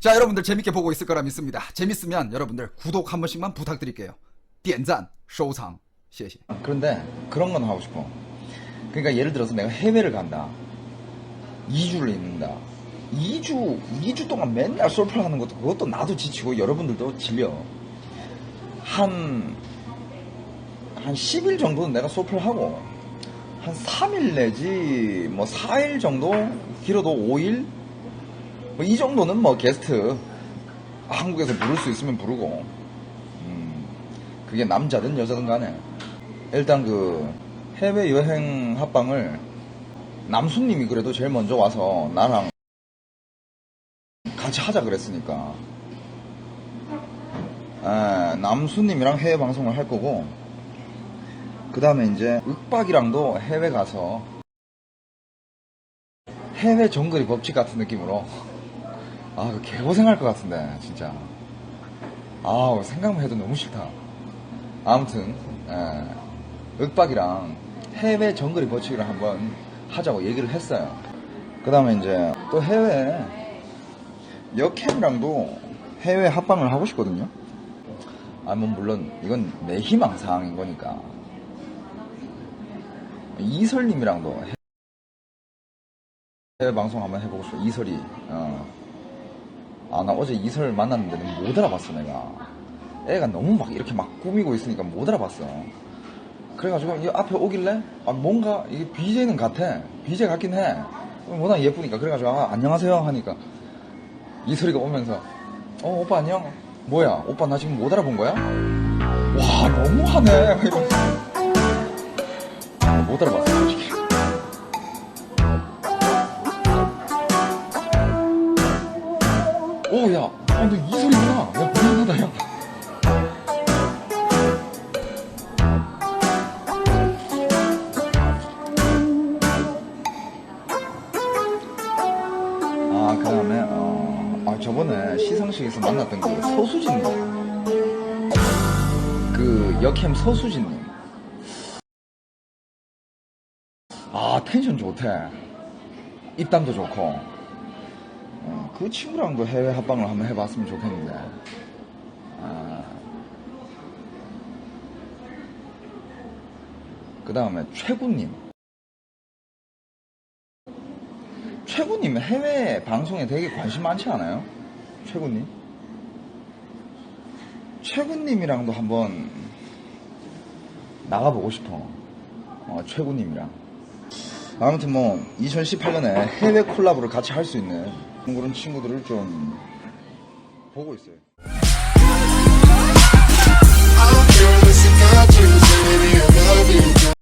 자, 여러분들 재밌게 보고 있을 거라 믿습니다. 재밌으면 여러분들 구독 한 번씩만 부탁드릴게요. 点赞,收藏,谢谢. 그런데 그런 건 하고 싶어. 그러니까 예를 들어서 내가 해외를 간다. 2주를 있는다. 2주, 2주 동안 맨날 솔플 하는 것도 그것도 나도 지치고 여러분들도 질려. 한, 한 10일 정도는 내가 솔플 하고, 한 3일 내지, 뭐 4일 정도, 길어도 5일? 뭐 이 정도는 뭐 게스트, 한국에서 부를 수 있으면 부르고, 음, 그게 남자든 여자든 간에. 일단 그 해외 여행 합방을 남수님이 그래도 제일 먼저 와서 나랑 같이 하자 그랬으니까. 에, 남수님이랑 해외 방송을 할 거고. 그 다음에 이제 윽박이랑도 해외 가서 해외 정글이 법칙 같은 느낌으로 아 개고생할 것 같은데 진짜 아 생각만 해도 너무 싫다 아무튼 에, 윽박이랑 해외 정글이 법칙을 한번 하자고 얘기를 했어요 그 다음에 이제 또 해외 여캠이랑도 해외 합방을 하고 싶거든요. 아, 뭐, 물론, 이건 내 희망 사항인 거니까. 이설님이랑도 해- 해외 방송 한번 해보고 싶어. 이설이, 어. 아, 나 어제 이설 만났는데 너무 못 알아봤어, 내가. 애가 너무 막 이렇게 막 꾸미고 있으니까 못 알아봤어. 그래가지고, 이 앞에 오길래, 아, 뭔가, 이게 BJ는 같아. BJ 같긴 해. 워낙 예쁘니까. 그래가지고, 아, 안녕하세요. 하니까. 이소리가 오면서 어 오빠 안녕 뭐야 오빠 나 지금 못 알아본 거야? 와 너무하네 못 알아봤어 오 야 아, 너 이소리구나 야 미안하다 야 아, 그 다음에, 어, 아, 저번에 시상식에서 만났던 그 서수진님. 그 역캠 서수진님. 아, 텐션 좋대. 입담도 좋고. 어, 그 친구랑도 해외 합방을 한번 해봤으면 좋겠는데. 아. 그 다음에 최구님. 최구님 해외 방송에 되게 관심 많지 않아요? 최구님? 최구님이랑도 한번 나가보고 싶어. 어, 최구님이랑. 아무튼 뭐 2018년에 해외 콜라보를 같이 할 수 있는 그런 친구들을 좀 보고 있어요.